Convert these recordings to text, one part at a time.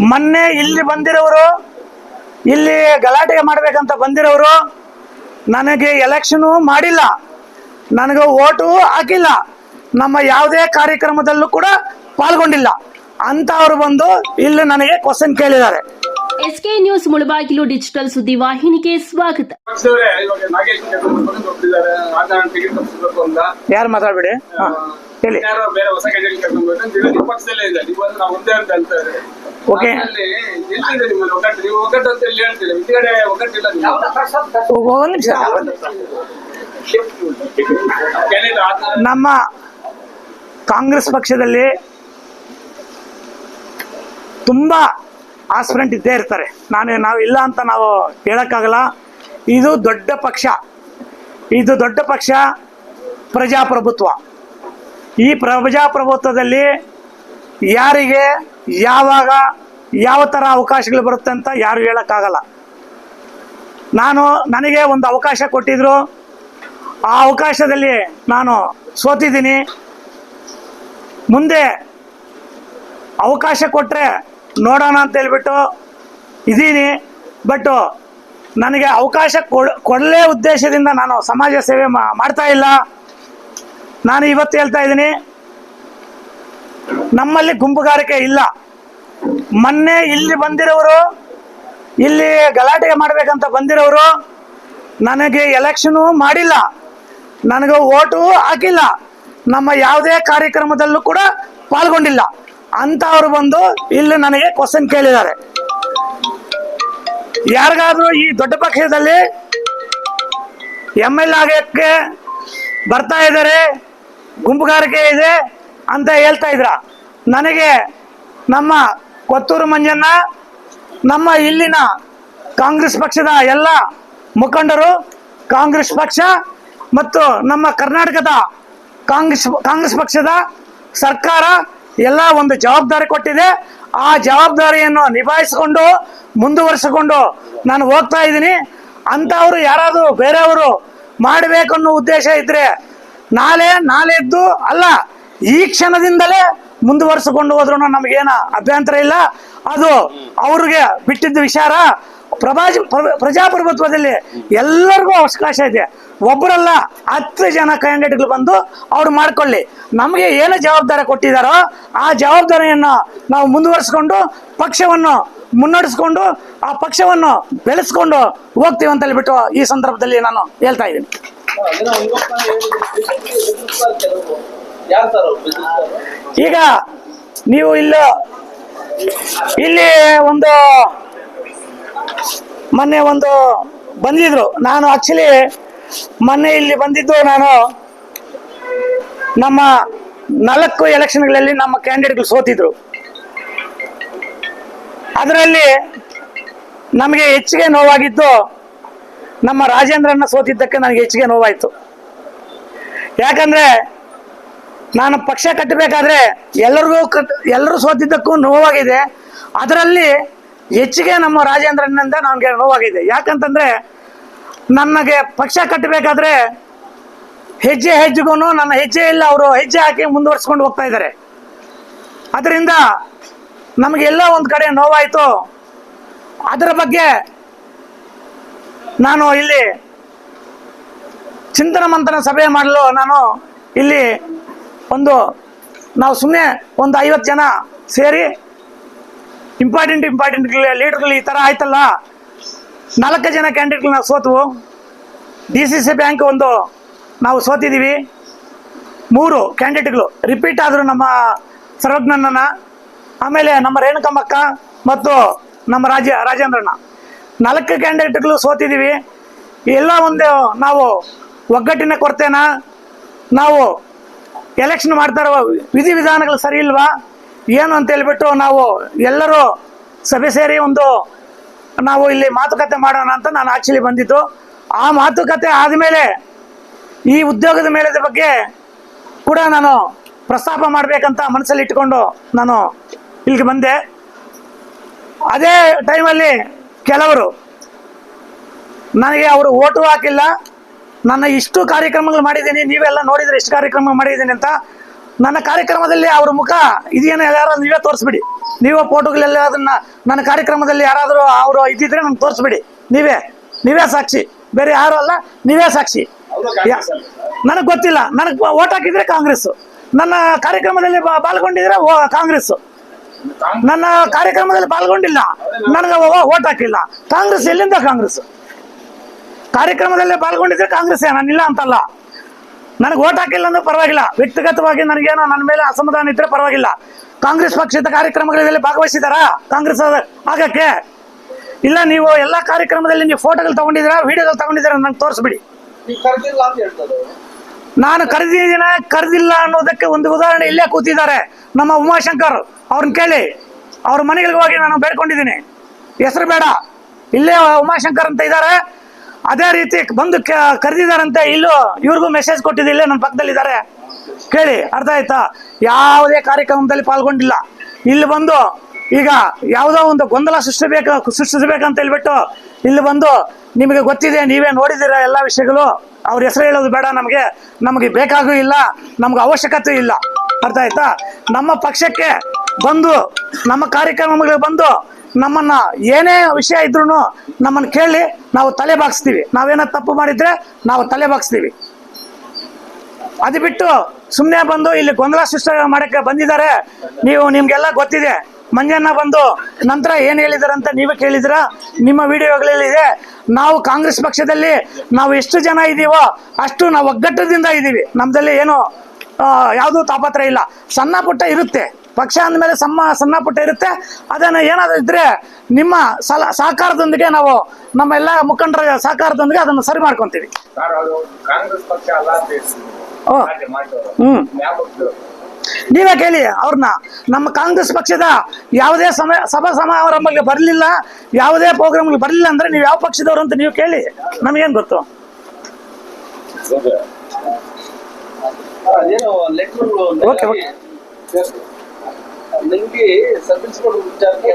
ಮೊನ್ನೆ ಇಲ್ಲಿ ಬಂದಿರೋರು ಇಲ್ಲಿ ಗಲಾಟೆ ಮಾಡ್ಬೇಕಂತ ಬಂದಿರೋರು ನನಗೆ ಎಲೆಕ್ಷನು ಮಾಡಿಲ್ಲ. ನನಗೆ ಓಟು ಹಾಕಿಲ್ಲ. ನಮ್ಮ ಯಾವುದೇ ಕಾರ್ಯಕ್ರಮದಲ್ಲೂ ಕೂಡ ಪಾಲ್ಗೊಂಡಿಲ್ಲ. ಅಂತವ್ರು ಬಂದು ಇಲ್ಲಿ ನನಗೆ ಕ್ವಶನ್ ಕೇಳಿದ್ದಾರೆ. ಎಸ್ಕೆ ನ್ಯೂಸ್ ಮುಳಬಾಗಿಲು ಡಿಜಿಟಲ್ ಸುದ್ದಿ ವಾಹಿನಿಗೆ ಸ್ವಾಗತ. ಅಂತ. ಯಾರು ಮಾತಾಡ್ಬೇಡಿ? ಹಾ, ಹೇಳಿ. ಒಂದೇ ನಿಮಿಷ. ಕ್ಯಾಂಡಿಡೇಟ್ ನಮ್ಮ ಕಾಂಗ್ರೆಸ್ ಪಕ್ಷದಲ್ಲಿ ತುಂಬಾ ಆಸ್ಪಿರೆಂಟ್ ಇದ್ದೇ ಇರ್ತಾರೆ. ನಾನು ನಾವು ಇಲ್ಲ ಅಂತ ನಾವು ಹೇಳಕ್ಕಾಗಲ್ಲ. ಇದು ದೊಡ್ಡ ಪಕ್ಷ. ಇದು ದೊಡ್ಡ ಪಕ್ಷ ಪ್ರಜಾಪ್ರಭುತ್ವ. ಈ ಪ್ರಜಾಪ್ರಭುತ್ವದಲ್ಲಿ ಯಾರಿಗೆ ಯಾವಾಗ, ಯಾವ ಥರ ಅವಕಾಶಗಳು ಬರುತ್ತೆ ಅಂತ ಯಾರು ಹೇಳೋಕ್ಕಾಗಲ್ಲ. ನಾನು ನನಗೆ ಒಂದು ಅವಕಾಶ ಕೊಟ್ಟಿದ್ರು. ಆ ಅವಕಾಶದಲ್ಲಿ ನಾನು ಸೋತಿದ್ದೀನಿ. ಮುಂದೆ ಅವಕಾಶ ಕೊಟ್ಟರೆ ನೋಡೋಣ ಅಂತ ಹೇಳ್ಬಿಟ್ಟು ಇದ್ದೀನಿ. ಬಟ್ ನನಗೆ ಅವಕಾಶ ಕೊಡ್, ಕೊಡಲೇ ಉದ್ದೇಶದಿಂದ ನಾನು ಸಮಾಜ ಸೇವೆ ಮಾಡ್ತಾ ಇಲ್ಲ. ನಾನು ಇವತ್ತು ಹೇಳ್ತಾ ಇದ್ದೀನಿ. ನಮ್ಮಲ್ಲಿ ಗುಂಪುಗಾರಿಕೆ ಇಲ್ಲ. ಮೊನ್ನೆ ಇಲ್ಲಿ ಬಂದಿರೋರು, ಇಲ್ಲಿ ಗಲಾಟೆ ಮಾಡ್ಬೇಕಂತ ಬಂದಿರೋರು, ನನಗೆ ಎಲೆಕ್ಷನು ಮಾಡಿಲ್ಲ. ನನಗೆ ಓಟು ಹಾಕಿಲ್ಲ. ನಮ್ಮ ಯಾವುದೇ ಕಾರ್ಯಕ್ರಮದಲ್ಲೂ ಕೂಡ ಪಾಲ್ಗೊಂಡಿಲ್ಲ. ಅಂತವ್ರು ಬಂದು ಇಲ್ಲಿ ನನಗೆ ಕ್ವಶನ್ ಕೇಳಿದ್ದಾರೆ. ಯಾರಿಗಾದ್ರೂ ಈ ದೊಡ್ಡ ಪಕ್ಷದಲ್ಲಿ ಎಂ ಎಲ್ ಆಗಕ್ಕೆ ಬರ್ತಾ ಇದ್ದಾರೆ, ಗುಂಪುಗಾರಿಕೆ ಇದೆ ಅಂತ ಹೇಳ್ತಾ ಇದ್ರ? ನನಗೆ ನಮ್ಮ ಕೊತ್ತೂರು ಮಂಜಣ್ಣ, ನಮ್ಮ ಇಲ್ಲಿನ ಕಾಂಗ್ರೆಸ್ ಪಕ್ಷದ ಎಲ್ಲ ಮುಖಂಡರು ಕಾಂಗ್ರೆಸ್ ಪಕ್ಷ ಮತ್ತು ನಮ್ಮ ಕರ್ನಾಟಕದ ಕಾಂಗ್ರೆಸ್ ಕಾಂಗ್ರೆಸ್ ಪಕ್ಷದ ಸರ್ಕಾರ ಎಲ್ಲ ಒಂದು ಜವಾಬ್ದಾರಿ ಕೊಟ್ಟಿದೆ. ಆ ಜವಾಬ್ದಾರಿಯನ್ನು ನಿಭಾಯಿಸಿಕೊಂಡು, ಮುಂದುವರಿಸಿಕೊಂಡು ನಾನು ಹೋಗ್ತಾ ಇದ್ದೀನಿ. ಅಂಥವ್ರು ಯಾರಾದರೂ ಬೇರೆಯವರು ಮಾಡಬೇಕನ್ನೋ ಉದ್ದೇಶ ಇದ್ರೆ ನಾಳೆ ನಾಳೆದ್ದು ಅಲ್ಲ, ಈ ಕ್ಷಣದಿಂದಲೇ ಮುಂದುವರಿಸಿಕೊಂಡು ಹೋದ್ರು ನಮಗೇನ ಅಭ್ಯಂತರ ಇಲ್ಲ. ಅದು ಅವ್ರಿಗೆ ಬಿಟ್ಟಿದ್ದ ವಿಚಾರ ಪ್ರಭಾಜ ಪ್ರ- ಪ್ರಜಾಪ್ರಭುತ್ವದಲ್ಲಿ ಎಲ್ಲರಿಗೂ ಅವಕಾಶ ಇದೆ. ಒಬ್ಬರಲ್ಲ ಹತ್ತು ಜನ ಕ್ಯಾಂಡಿಡೇಟ್ಗಳು ಬಂದು ಅವ್ರು ಮಾಡ್ಕೊಳ್ಳಿ. ನಮಗೆ ಏನು ಜವಾಬ್ದಾರಿ ಕೊಟ್ಟಿದ್ದಾರೋ ಆ ಜವಾಬ್ದಾರಿಯನ್ನು ನಾವು ಮುಂದುವರಿಸ್ಕೊಂಡು ಪಕ್ಷವನ್ನು ಮುನ್ನಡೆಸ್ಕೊಂಡು ಆ ಪಕ್ಷವನ್ನು ಬೆಳೆಸ್ಕೊಂಡು ಹೋಗ್ತೀವಿ ಅಂತ ಹೇಳ್ಬಿಟ್ಟು ಈ ಸಂದರ್ಭದಲ್ಲಿ ನಾನು ಹೇಳ್ತಾ ಇದ್ದೀನಿ. ಈಗ ನೀವು ಇಲ್ಲ, ಇಲ್ಲಿ ಒಂದು ಮೊನ್ನೆ ಒಂದು ಬಂದಿದ್ರು. ನಾನು ಆಕ್ಚುಲಿ ಮೊನ್ನೆ ಇಲ್ಲಿ ಬಂದಿದ್ದು ನಾನು ನಮ್ಮ ನಾಲ್ಕು ಎಲೆಕ್ಷನ್ಗಳಲ್ಲಿ ನಮ್ಮ ಕ್ಯಾಂಡಿಡೇಟ್ಗಳು ಸೋತಿದ್ರು. ಅದರಲ್ಲಿ ನಮಗೆ ಹೆಚ್ಚಿಗೆ ನೋವಾಗಿದ್ದು ನಮ್ಮ ರಾಜೇಂದ್ರನ್ನ ಸೋತಿದ್ದಕ್ಕೆ ನನಗೆ ಹೆಚ್ಚಿಗೆ ನೋವಾಯಿತು. ಯಾಕಂದ್ರೆ ನಾನು ಪಕ್ಷ ಕಟ್ಟಬೇಕಾದ್ರೆ ಎಲ್ಲರಿಗೂ ಎಲ್ಲರೂ ಸೋತಿದ್ದಕ್ಕೂ ನೋವಾಗಿದೆ. ಅದರಲ್ಲಿ ಹೆಚ್ಚಿಗೆ ನಮ್ಮ ರಾಜೇಂದ್ರನಿಂದ ನನಗೆ ನೋವಾಗಿದೆ. ಯಾಕಂತಂದ್ರೆ ನನಗೆ ಪಕ್ಷ ಕಟ್ಟಬೇಕಾದ್ರೆ ಹೆಜ್ಜೆ ಹೆಜ್ಜೆಗೂ ನನ್ನ ಹೆಜ್ಜೆ ಇಲ್ಲ, ಅವರು ಹೆಜ್ಜೆ ಹಾಕಿ ಮುಂದುವರ್ಸ್ಕೊಂಡು ಹೋಗ್ತಾ ಇದ್ದಾರೆ. ಅದರಿಂದ ನಮಗೆಲ್ಲ ಒಂದು ಕಡೆ ನೋವಾಯಿತು. ಅದರ ಬಗ್ಗೆ ನಾನು ಇಲ್ಲಿ ಚಿಂತನ ಮಂಥನ ಸಭೆ ಮಾಡಲು ನಾನು ಇಲ್ಲಿ ಒಂದು, ನಾವು ಸುಮ್ಮನೆ ಒಂದು ಐವತ್ತು ಜನ ಸೇರಿ ಇಂಪಾರ್ಟೆಂಟ್ ಇಂಪಾರ್ಟೆಂಟ್ ಲೀಡರ್ಗಳು ಈ ಥರ ಆಯ್ತಲ್ಲ? ನಾಲ್ಕು ಜನ ಕ್ಯಾಂಡಿಡೇಟ್ಗಳು ನಾವು ಸೋತವು. ಡಿ ಸಿ ಸಿ ಬ್ಯಾಂಕ್ ಒಂದು ನಾವು ಸೋತಿದ್ದೀವಿ ಮೂರು ಕ್ಯಾಂಡಿಡೇಟ್ಗಳು ರಿಪೀಟ್ ಆದರು ನಮ್ಮ ಸರ್ವಜ್ಞನನ್ನ, ಆಮೇಲೆ ನಮ್ಮ ರೇಣುಕಮ್ಮಕ್ಕ ಮತ್ತು ನಮ್ಮ ರಾಜ, ರಾಜೇಂದ್ರಣ್ಣ. ನಾಲ್ಕು ಕ್ಯಾಂಡಿಡೇಟ್ಗಳು ಸೋತಿದ್ದೀವಿ ಎಲ್ಲ ಒಂದು ನಾವು ಒಗ್ಗಟ್ಟಿನ ಕೊರತೆನ ನಾವು ಎಲೆಕ್ಷನ್ ಮಾಡ್ತಾರೋ ವಿಧಿ ವಿಧಾನಗಳು ಸರಿ ಇಲ್ವಾ? ಏನು ಅಂತ ಹೇಳ್ಬಿಟ್ಟು ನಾವು ಎಲ್ಲರೂ ಸಭೆ ಸೇರಿ ಒಂದು ನಾವು ಇಲ್ಲಿ ಮಾತುಕತೆ ಮಾಡೋಣ ಅಂತ ನಾನು ಆಕ್ಚುಲಿ ಬಂದಿತ್ತು ಆ ಮಾತುಕತೆ ಆದಮೇಲೆ ಈ ಉದ್ಯೋಗದ ಮೇಲೆ ಬಗ್ಗೆ ಕೂಡ ನಾನು ಪ್ರಸ್ತಾಪ ಮಾಡಬೇಕಂತ ಮನಸ್ಸಲ್ಲಿ ಇಟ್ಕೊಂಡು ನಾನು ಇಲ್ಲಿಗೆ ಬಂದೆ. ಅದೇ ಟೈಮಲ್ಲಿ ಕೆಲವರು ನನಗೆ ಅವರು ಓಟು ಹಾಕಿಲ್ಲ. ನನ್ನ ಇಷ್ಟು ಕಾರ್ಯಕ್ರಮಗಳು ಮಾಡಿದ್ದೀನಿ ನೀವೆಲ್ಲ ನೋಡಿದ್ರೆ ಇಷ್ಟು ಕಾರ್ಯಕ್ರಮ ಮಾಡಿದ್ದೀನಿ ಅಂತ ನನ್ನ ಕಾರ್ಯಕ್ರಮದಲ್ಲಿ ಅವ್ರ ಮುಖ ಇದೇನು ಯಾರಾದ್ರೂ ನೀವೇ ತೋರಿಸ್ಬಿಡಿ. ನೀವೇ ಫೋಟೋಗಳೆಲ್ಲ ಅದನ್ನ ನನ್ನ ಕಾರ್ಯಕ್ರಮದಲ್ಲಿ ಯಾರಾದರೂ ಅವರು ಇದ್ದಿದ್ರೆ ನಮ್ಗೆ ತೋರಿಸ್ಬಿಡಿ. ನೀವೇ ನೀವೇ ಸಾಕ್ಷಿ. ಬೇರೆ ಯಾರು ಅಲ್ಲ ನೀವೇ ಸಾಕ್ಷಿ. ನನಗೆ ಗೊತ್ತಿಲ್ಲ. ನನಗೆ ಓಟ್ ಹಾಕಿದ್ರೆ ಕಾಂಗ್ರೆಸ್. ನನ್ನ ಕಾರ್ಯಕ್ರಮದಲ್ಲಿ ಪಾಲ್ಗೊಂಡಿದ್ರೆ ಓ- ಕಾಂಗ್ರೆಸ್. ನನ್ನ ಕಾರ್ಯಕ್ರಮದಲ್ಲಿ ಪಾಲ್ಗೊಂಡಿಲ್ಲ. ನನಗೆ ಓಟ್ ಹಾಕಿಲ್ಲ. ಕಾಂಗ್ರೆಸ್ ಎಲ್ಲಿಂದ ಕಾಂಗ್ರೆಸ್? ಕಾರ್ಯಕ್ರಮದಲ್ಲೇ ಪಾಲ್ಗೊಂಡಿದ್ರೆ ಕಾಂಗ್ರೆಸ್ ನಾನಿಲ್ಲ ಅಂತಲ್ಲ. ನನಗೆ ಓಟ್ ಹಾಕಿಲ್ಲ ಅಂದ್ರೆ ಪರವಾಗಿಲ್ಲ. ವ್ಯಕ್ತಿಗತವಾಗಿ ನನಗೇನೋ ನನ್ನ ಮೇಲೆ ಅಸಮಾಧಾನ ಇದ್ರೆ ಪರವಾಗಿಲ್ಲ. ಕಾಂಗ್ರೆಸ್ ಪಕ್ಷದ ಕಾರ್ಯಕ್ರಮಗಳಲ್ಲಿ ಭಾಗವಹಿಸಿದಾರಾ? ಕಾಂಗ್ರೆಸ್ ಆಗಕ್ಕೆ? ಇಲ್ಲ ನೀವು ಎಲ್ಲ ಕಾರ್ಯಕ್ರಮದಲ್ಲಿ ನೀವು ಫೋಟೋಗಳು ತಗೊಂಡಿದ್ದೀರಾ? ವಿಡಿಯೋಗಳು ತಗೊಂಡಿದ್ದೀರಾ ನಂಗೆ ತೋರಿಸ್ಬಿಡಿ. ನಾನು ಕರೆದಿದ್ದೀನ ಕರೆದಿಲ್ಲ ಅನ್ನೋದಕ್ಕೆ ಒಂದು ಉದಾಹರಣೆ ಇಲ್ಲೇ ಕೂತಿದ್ದಾರೆ ನಮ್ಮ ಉಮಾಶಂಕರ್ ಅವ್ರನ್ನ ಕೇಳಿ. ಅವ್ರ ಮನೆಗಳಿಗೆ ಹೋಗಿ ನಾನು ಬೇಡ್ಕೊಂಡಿದ್ದೀನಿ. ಹೆಸರು ಬೇಡ. ಇಲ್ಲೇ ಉಮಾಶಂಕರ್ ಅಂತ ಇದ್ದಾರೆ. ಅದೇ ರೀತಿ ಬಂದು ಕ- ಕರೆದಿದ್ದಾರಂತೆ, ಇಲ್ಲೂ ಇವ್ರಿಗೂ ಮೆಸೇಜ್ ಕೊಟ್ಟಿದ್ದಿಲ್ಲ ನನ್ನ ಪಕ್ಕದಲ್ಲಿ ಇದ್ದಾರೆ ಕೇಳಿ, ಅರ್ಥ ಆಯ್ತಾ? ಯಾವುದೇ ಕಾರ್ಯಕ್ರಮದಲ್ಲಿ ಪಾಲ್ಗೊಂಡಿಲ್ಲ. ಇಲ್ಲಿ ಬಂದು ಈಗ ಯಾವುದೋ ಒಂದು ಗೊಂದಲ ಸೃಷ್ಟಿಸಬೇಕು ಸೃಷ್ಟಿಸಬೇಕಂತ ಹೇಳ್ಬಿಟ್ಟು ಇಲ್ಲಿ ಬಂದು ನಿಮಗೆ ಗೊತ್ತಿದೆ, ನೀವೇ ನೋಡಿದಿರ ಎಲ್ಲ ವಿಷಯಗಳು. ಅವ್ರ ಹೆಸರು ಹೇಳೋದು ಬೇಡ ನಮಗೆ. ನಮಗೆ ಬೇಕಾಗೂ ಇಲ್ಲ, ನಮ್ಗೆ ಅವಶ್ಯಕತೆ ಇಲ್ಲ. ಅರ್ಥ ಆಯ್ತಾ? ನಮ್ಮ ಪಕ್ಷಕ್ಕೆ ಬಂದು, ನಮ್ಮ ಕಾರ್ಯಕ್ರಮಗಳಿಗೆ ಬಂದು ನಮ್ಮನ್ನ ಏನೇ ವಿಷಯ ಇದ್ರೂ ನಮ್ಮನ್ನ ಕೇಳಿ ನಾವು ತಲೆ ಬಾಗಿಸ್ತೀವಿ. ನಾವೇನೋ ತಪ್ಪು ಮಾಡಿದ್ರೆ ನಾವು ತಲೆ ಬಾಗಿಸ್ತೀವಿ. ಅದು ಬಿಟ್ಟು ಸುಮ್ಮನೆ ಬಂದು ಇಲ್ಲಿ ಗೊಂದಲ ಸೃಷ್ಟಿ ಮಾಡಕ್ಕೆ ಬಂದಿದ್ದಾರೆ. ನೀವು ನಿಮ್ಗೆಲ್ಲ ಗೊತ್ತಿದೆ. ಮಂಜಣ್ಣ ಬಂದು ನಂತರ ಏನು ಹೇಳಿದಾರೆ ಅಂತ ನೀವೇ ಕೇಳಿದ್ರ ನಿಮ್ಮ ವಿಡಿಯೋಗಳಲ್ಲಿದೆ ನಾವು ಕಾಂಗ್ರೆಸ್ ಪಕ್ಷದಲ್ಲಿ ನಾವು ಎಷ್ಟು ಜನ ಇದ್ದೀವೋ ಅಷ್ಟು ನಾವು ಒಗ್ಗಟ್ಟದಿಂದ ಇದ್ದೀವಿ ನಮ್ದಲ್ಲಿ ಏನು ಯಾವುದೂ ತಾಪತ್ರ ಇಲ್ಲ. ಸಣ್ಣ ಪುಟ್ಟ ಇರುತ್ತೆ. ಪಕ್ಷ ಅಂದಮೇಲೆ ಸಣ್ಣ ಸಣ್ಣ ಪುಟ್ಟ ಇರುತ್ತೆ. ಅದನ್ನು ಏನಾದರೂ ಇದ್ರೆ ನಿಮ್ಮ ಸಲ ಸಹಕಾರದೊಂದಿಗೆ ನಾವು ನಮ್ಮ ಎಲ್ಲ ಮುಖಂಡರ ಸಹಕಾರದೊಂದಿಗೆ ಅದನ್ನು ಸರಿ ಮಾಡ್ಕೊತೀವಿ. ಯಾವ ನೀವೇ ಕೇಳಿ ಅವ್ರನ್ನ. ನಮ್ಮ ಕಾಂಗ್ರೆಸ್ ಪಕ್ಷದ ಯಾವುದೇ ಸಮಯ ಸಭಾ ಸಮಾರಂಭಕ್ಕೆ ಬರಲಿಲ್ಲ ಯಾವುದೇ ಪ್ರೋಗ್ರಾಮ್ಗೆ ಬರಲಿಲ್ಲ ಅಂದ್ರೆ ನೀವು ಯಾವ ಪಕ್ಷದವ್ರು ಅಂತ ನೀವು ಕೇಳಿ. ನಮಗೇನು ಗೊತ್ತು? Okay, okay. ನಿಮ್ಗೆ ಸಬ್ ಇನ್ಸ್ಪೆಕ್ಟರ್ ವಿಚಾರಕ್ಕೆ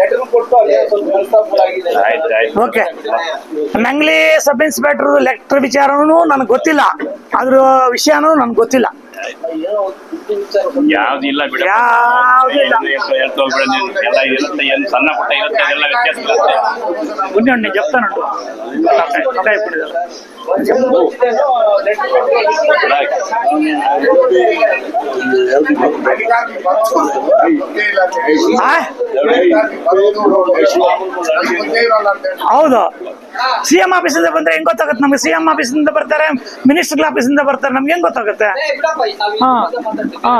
ಲೆಟರ್ ಕೊಟ್ಟು ಅಲ್ಲಿ ಸ್ವಲ್ಪ ಪ್ರಸ್ತಾಪಗಳಾಗಿದೆ ಆಯ್ತು, ಆಯ್ತು. ಓಕೆ. ನಂಗ್ಲಿ ಸಬ್ ಇನ್ಸ್ಪೆಕ್ಟರ್ ಲೆಕ್ಟರ್ ವಿಚಾರನೂ ನನಗೆ ಗೊತ್ತಿಲ್ಲ. ಅದ್ರ ವಿಷಯನೂ ನನಗೆ ಗೊತ್ತಿಲ್ಲ. ಏನೋ ಒಂದು ಸುದ್ದಿ ವಿಚಾರ ಬಂದಿದೆ. ಯಾವ್ದು ಇಲ್ಲ ಬಿಡ ಯಾವ್ದು ಇಲ್ಲ. ಎಲ್ಲ ಇರುತ್ತೆ ಏನ್ ಸಣ್ಣ ಪುಟ್ಟ ಇರುತ್ತೆ ಅದೆಲ್ಲ ವ್ಯತ್ಯಾಸ ಇರುತ್ತೆ ಉನ್ನಿ ಉನ್ನಿ చెప్తానంటు ఇంకా ఇప్పుడు ಗೊತ್ತಿದ್ದೇನೋ ಲೆಟರ್ ಕೊಟ್ಟು ಅಧಿಕಾರಿ ಬರೋದು ಗೊತ್ತೇ ಇಲ್ಲ ಅಂತ ಹೇಳಿ. ಆ? ಅಧಿಕಾರಿ ಬರೋದು ನಮ್ಗೆ ಗೊತ್ತೇ ಇರಲ್ಲ ಅಂತ ಹೇಳಿ. ಹೌದು ಸಿ ಆಫೀಸ್ ಇಂದ ಬಂದ್ರೆ ಹೆಂಗ್ ಗೊತ್ತಾಗತ್ತೆ? ನಮ್ಗೆ ಸಿಎಂ ಆಫೀಸ್ ಇಂದ ಬರ್ತಾರೆ ಮಿನಿಸ್ಟರ್ ಆಫೀಸಿಂದ ಬರ್ತಾರೆ ನಮ್ಗೆ ಹೆಂಗ್ ಗೊತ್ತಾಗುತ್ತೆ? ಹಾ ಹಾ.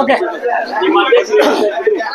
ಓಕೆ.